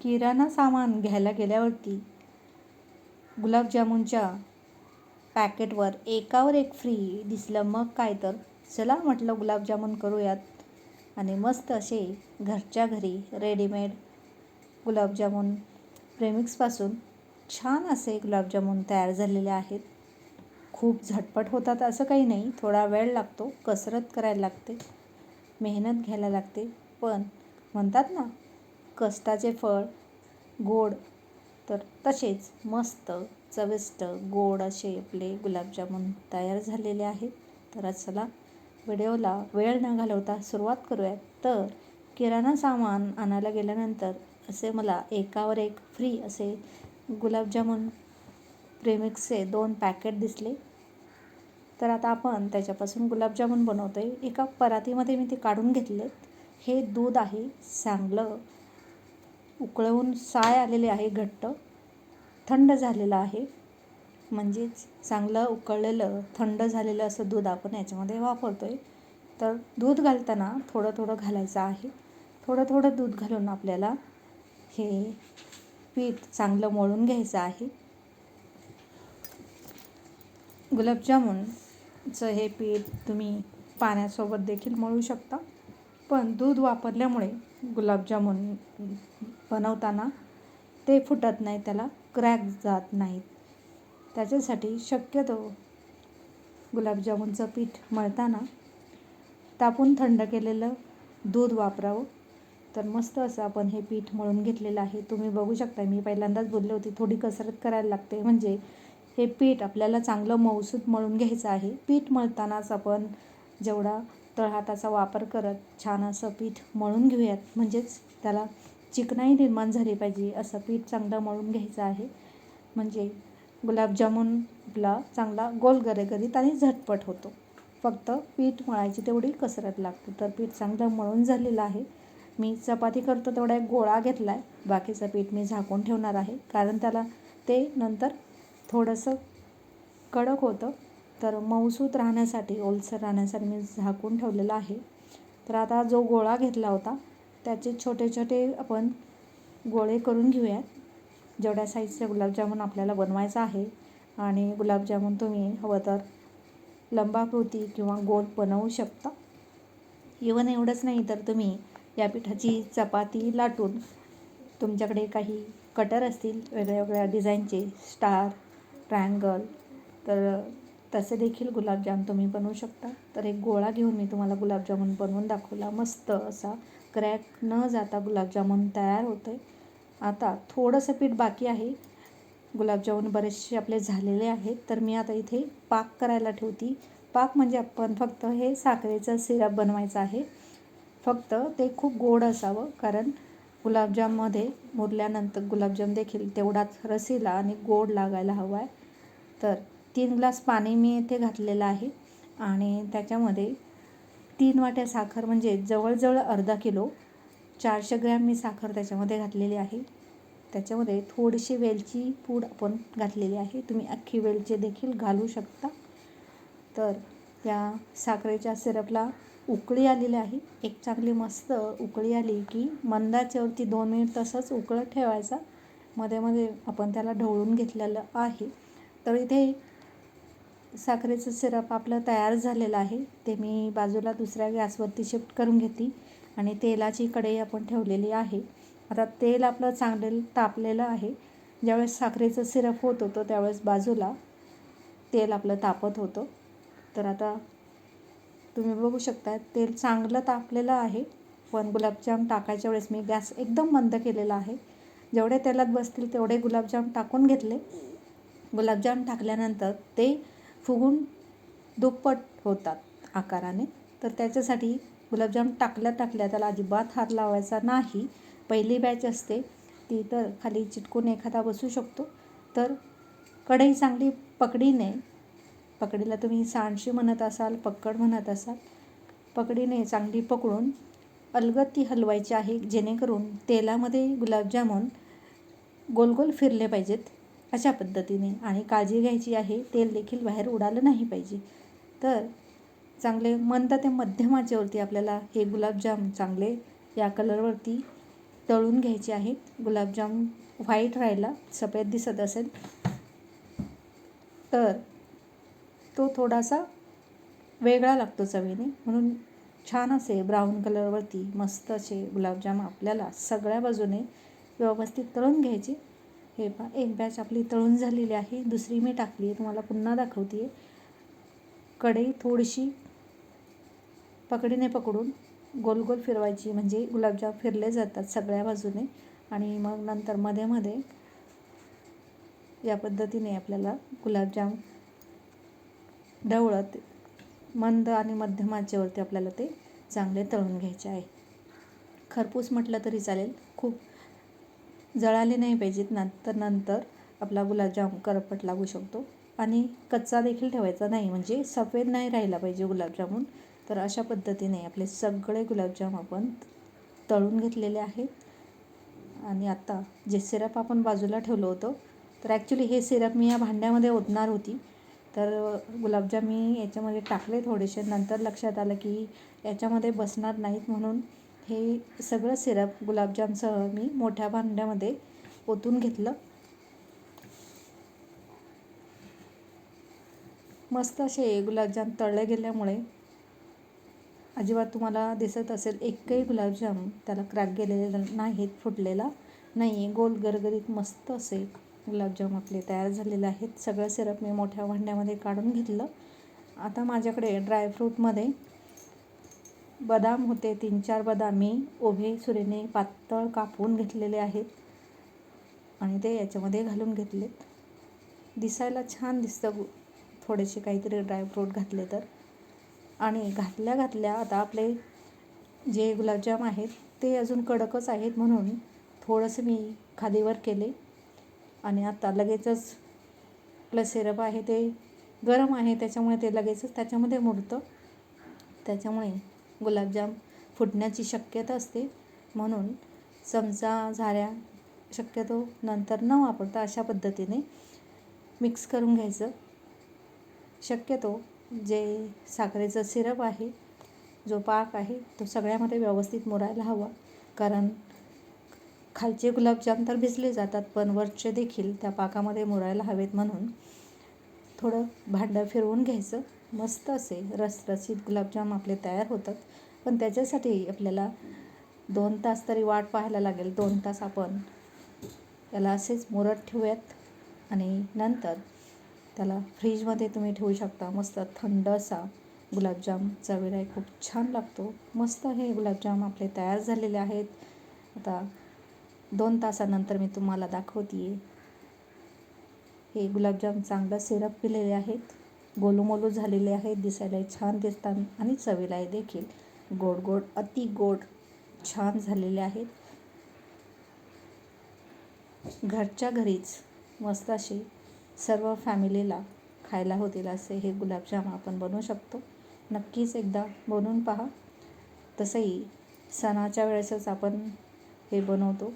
किराणा सामान घ्यायला गेल्यावरती गुलाबजामुनच्या पॅकेटवर एकावर एक फ्री दिसलं मग काय तर? चला म्हटलं गुलाबजामुन करूयात. आणि मस्त असे घरच्या घरी रेडीमेड गुलाबजामुन प्रेमिक्सपासून छान असे गुलाबजामुन तयार झालेले आहेत. खूप झटपट होतात असं काही नाही थोडा वेळ लागतो कसरत करायला लागते मेहनत घ्यायला लागते. पण म्हणतात ना कष्टाचे फळ गोड तर तसेच मस्त चविष्ट गोड असे आपले गुलाबजामुन तयार झालेले आहेत. तर चला व्हिडिओला वेळ न घालवता सुरुवात करूयात. तर किराणा सामान आणायला गेल्यानंतर असे मला एकावर एक फ्री असे गुलाबजामुन प्रेमिक्सचे दोन पॅकेट दिसले. तर आता आपण त्याच्यापासून गुलाबजामुन बनवतो आहे एका परातीमध्ये मी ते काढून घेतले हे दूध आहे चांगलं उकळवून साय आलेले आहे घट्ट. थंड झालेलं आहे. म्हणजेच चांगलं उकळलेलं थंड झालेलं असं दूध आपण याच्यामध्ये वापरतो आहे तर दूध घालताना थोडं थोडं घालायचं आहे. थोडं थोडं दूध घालून आपल्याला हे पीठ चांगलं मळून घ्यायचं आहे. गुलाबजामुनचं हे पीठ तुम्ही पाण्यासोबत देखील मळू शकता. पण दूध वापरल्यामुळे गुलाबजामुन बनवताना ते फुटत नाही त्याला क्रॅक जात नाहीत. त्याच्यासाठी शक्यतो गुलाबजामुनचं पीठ मळताना तापून थंड केलेलं दूध वापरावं. तर मस्त असं आपण हे पीठ मळून घेतलेलं आहे. तुम्ही बघू शकता मी पहिल्यांदाच बोलले होते थोडी कसरत करायला लागते. म्हणजे हे पीठ आपल्याला चांगलं मऊसूत मळून घ्यायचं आहे. पीठ मळतानाच आपण जेवढा तळहाताचा वापर करत छान असं पीठ मळून घेऊयात. म्हणजेच त्याला चिकनाई निर्माण झाली पाहिजे असं पीठ चांगलं मळून घ्यायचं आहे. म्हणजे गुलाबजामुन आपला चांगला गोल गरेगरीत आणि झटपट होतो. फक्त पीठ मळायची तेवढी कसरत लागते. तर पीठ चांगलं मळून झालेलं आहे. मी चपाती करतो तेवढा एक गोळा घेतला आहे बाकीचं पीठ मी झाकून ठेवणार आहे. कारण त्याला ते नंतर थोडंसं कडक होतं. तर मऊसूत राहण्यासाठी ओलसर राहण्यासाठी मी झाकून ठेवलेलं आहे. तर आता जो गोळा घेतला होता त्याचे छोटे छोटे आपण गोळे करून घेऊयात. जेवढ्या साईजचे गुलाबजामुन आपल्याला बनवायचं आहे आणि गुलाबजामुन तुम्ही हवं तर लंबाकृती किंवा गोल बनवू शकता. इवन एवढंच नाही तर तुम्ही या पिठाची चपाती लाटून तुमच्याकडे काही कटर असतील वेगळ्या वेगळ्या डिझाईनचे स्टार ट्रायंगल तर तसे देखील गुलाबजाम तुम्ही बनवू शकता. तर एक गोळा घेऊन मी तुम्हाला गुलाबजामुन बनवून दाखवला. मस्त असा क्रॅक न जाता गुलाबजामुन तयार होतं आहे आता थोडंसं पीठ बाकी आहे. गुलाबजामुन बरेचसे आपले झालेले आहेत. तर मी आता इथे पाक करायला ठेवती. पाक म्हणजे आपण फक्त हे साखरेचं सिरप बनवायचं आहे. फक्त ते खूप गोड असावं कारण गुलाबजाममध्ये मुरल्यानंतर गुलाबजाम देखील तेवढाच रसीला आणि गोड लागायला हवा आहे तर तीन ग्लास पाणी मी इथे घातलेलं आहे आणि त्याच्यामध्ये तीन वाट्या साखर म्हणजे जवळजवळ अर्धा किलो चारशे ग्रॅम मी साखर त्याच्यामध्ये घातलेली आहे. त्याच्यामध्ये थोडीशी वेलची पूड आपण घातलेली आहे. तुम्ही अख्खी वेलची देखील घालू शकता. तर या साखरेच्या सिरपला उकळी आलेली आहे. एक चांगली मस्त उकळी आली की मंदाच्यावरती दोन मिनिट तसंच उकळत ठेवायचा. मध्ये मध्ये आपण त्याला ढवळून घेतलेलं आहे. तर इथे साखरेचं सिरप आपलं तयार झालेलं आहे. ते मी बाजूला दुसऱ्या गॅसवरती शिफ्ट करून घेतली आणि तेलाची कढई आपण ठेवलेली आहे. आता तेल आपलं चांगले तापलेलं आहे. ज्यावेळेस साखरेचं सिरप होत होतं त्यावेळेस बाजूला तेल आपलं तापत होतं. तर आता तुम्ही बघू शकता तेल चांगलं तापलेलं आहे. पण गुलाबजाम टाकायच्या वेळेस मी गॅस एकदम बंद केलेला आहे. जेवढे तेलात बसतील तेवढे गुलाबजाम टाकून घेतले. गुलाबजाम टाकल्यानंतर ते फुगून दुप्पट होतात आकाराने. तर त्याच्यासाठी गुलाबजाम टाकल्या टाकल्या त्याला अजिबात हात लावायचा नाही. पहिली बॅच असते ती तर खाली चिटकून एखादा बसू शकतो. तर कढई चांगली पकडीने पकडीला तुम्ही सांडशी म्हणत असाल पक्कड म्हणत असाल पकडीने चांगली पकडून अलगद ती हलवायची आहे जेणेकरून तेलामध्ये गुलाबजामुन गोल गोल फिरले पाहिजेत. अशा पद्धतीने आणि काळजी घ्यायची आहे तेल देखील बाहेर उडालं नाही पाहिजे. तर चांगले मंद ते मध्यमाच्यावरती आपल्याला हे गुलाबजाम चांगले या कलरवरती तळून घ्यायचे आहेत गुलाबजाम व्हाईट राहिला सफेद दिसत असेल. तर तो थोडासा वेगळा लागतो चवीने. म्हणून छान असे ब्राऊन कलरवरती मस्त असे गुलाबजाम आपल्याला सगळ्या बाजूने व्यवस्थित तळून घ्यायचे. हे पा एक बॅच आपली तळून झालेली आहे. दुसरी मी टाकली आहे. तुम्हाला पुन्हा दाखवते आहे कढई थोडीशी पकडीने पकडून गोल गोल फिरवायची. म्हणजे गुलाबजाम फिरले जातात सगळ्या बाजूने. आणि मग नंतर मध्ये मध्ये या पद्धतीने आपल्याला गुलाबजाम ढवळत मंद आणि मध्यम आचेवरती आपल्याला ते चांगले तळून घ्यायचे आहे. खरपूस म्हटलं तरी चालेल. खूप जळाले नाही पाहिजेत नंतर नंतर आपला गुलाबजाम करपट लागू शकतो. आणि कच्चा देखील ठेवायचा नाही म्हणजे सफेद नाही राहिला पाहिजे गुलाबजामून. तर अशा पद्धतीने आपले सगळे गुलाबजाम आपण तळून घेतलेले आहेत. आणि आता जे सिरप आपण बाजूला ठेवलं होतं तर ॲक्च्युली हे सिरप मी या भांड्यामध्ये ओतणार होती. तर गुलाबजाम मी याच्यामध्ये टाकले थोडेसे नंतर लक्षात आलं की याच्यामध्ये बसणार नाहीत म्हणून हे सगळं सिरप गुलाबजामसह मी मोठ्या भांड्यामध्ये ओतून घेतलं. मस्त असे गुलाबजाम तळले गेल्यामुळे अजिबात तुम्हाला दिसत असेल एकही गुलाबजाम त्याला क्रॅक गेलेला नाहीत फुटलेला नाही आहे गोल गरगरीत मस्त असे गुलाबजाम आपले तयार झालेले आहेत. सगळं सिरप मी मोठ्या भांड्यामध्ये काढून घेतलं. आता माझ्याकडे ड्रायफ्रूटमध्ये बदाम होते. तीन चार बदाम मी उभे सुरेने पातळ कापून घेतलेले आहेत आणि ते याच्यामध्ये घालून घेतलेत. दिसायला छान दिसतं थोडेसे काहीतरी ड्रायफ्रूट घातले तर. आणि घातल्या घातल्या आता आपले जे गुलाबजाम आहेत ते अजून कडकच आहेत म्हणून थोडंसं मी खादीवर केले. आणि आता लगेचच आपलं सिरप आहे ते गरम आहे त्याच्यामुळे ते लगेचच त्याच्यामध्ये मुरतं. त्याच्यामुळे गुलाबजाम फुटण्याची शक्यता असते. म्हणून चमचा झाऱ्या शक्यतो नंतर न वापरता अशा पद्धतीने मिक्स करून घ्यायचं. शक्यतो जे साखरेचं सिरप आहे जो पाक आहे तो सगळ्यामध्ये व्यवस्थित मुरायला हवा. कारण खालचे गुलाबजाम तर भिजले जातात पण वरचे देखील त्या पाकामध्ये मुरायला हवेत म्हणून थोडं भांडं फिरवून घ्यायचं. मस्त असे रसरशीत गुलाबजाम आपले तयार होतात. पण त्याच्यासाठी आपल्याला दोन तास तरी वाट पाहायला लागेल. दोन तास आपण त्याला असेच मुरत ठेवूयात. आणि नंतर त्याला फ्रीजमध्ये तुम्ही ठेवू शकता. मस्त थंड असा गुलाबजाम. चवीला खूप छान लागतो. मस्त हे गुलाबजाम आपले तयार झालेले आहेत. आता दोन तासानंतर मी तुम्हाला दाखवते हे गुलाबजाम चांगलं सिरप पिलेले आहेत. गोलूमोलू झालेले आहेत दिसायला छान दिसतात आणि चवीला देखील. गोड गोड अति गोड छान झालेले आहेत. घरच्या घरीच मस्त असे सर्व फॅमिलीला खायला होतील असे हे गुलाबजाम आपण बनवू शकतो. नक्कीच एकदा बनवून पहा. तसंही सणाच्या वेळेसच आपण हे बनवतो.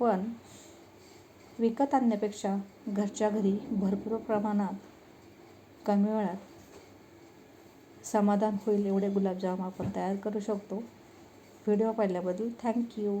पण विकत आणण्यापेक्षा घरच्या घरी भरपूर प्रमाणात कमी वेळात समाधान होईल एवढे गुलाबजाम आपण तयार करू शकतो. व्हिडिओ पाहिल्याबद्दल थँक्यू.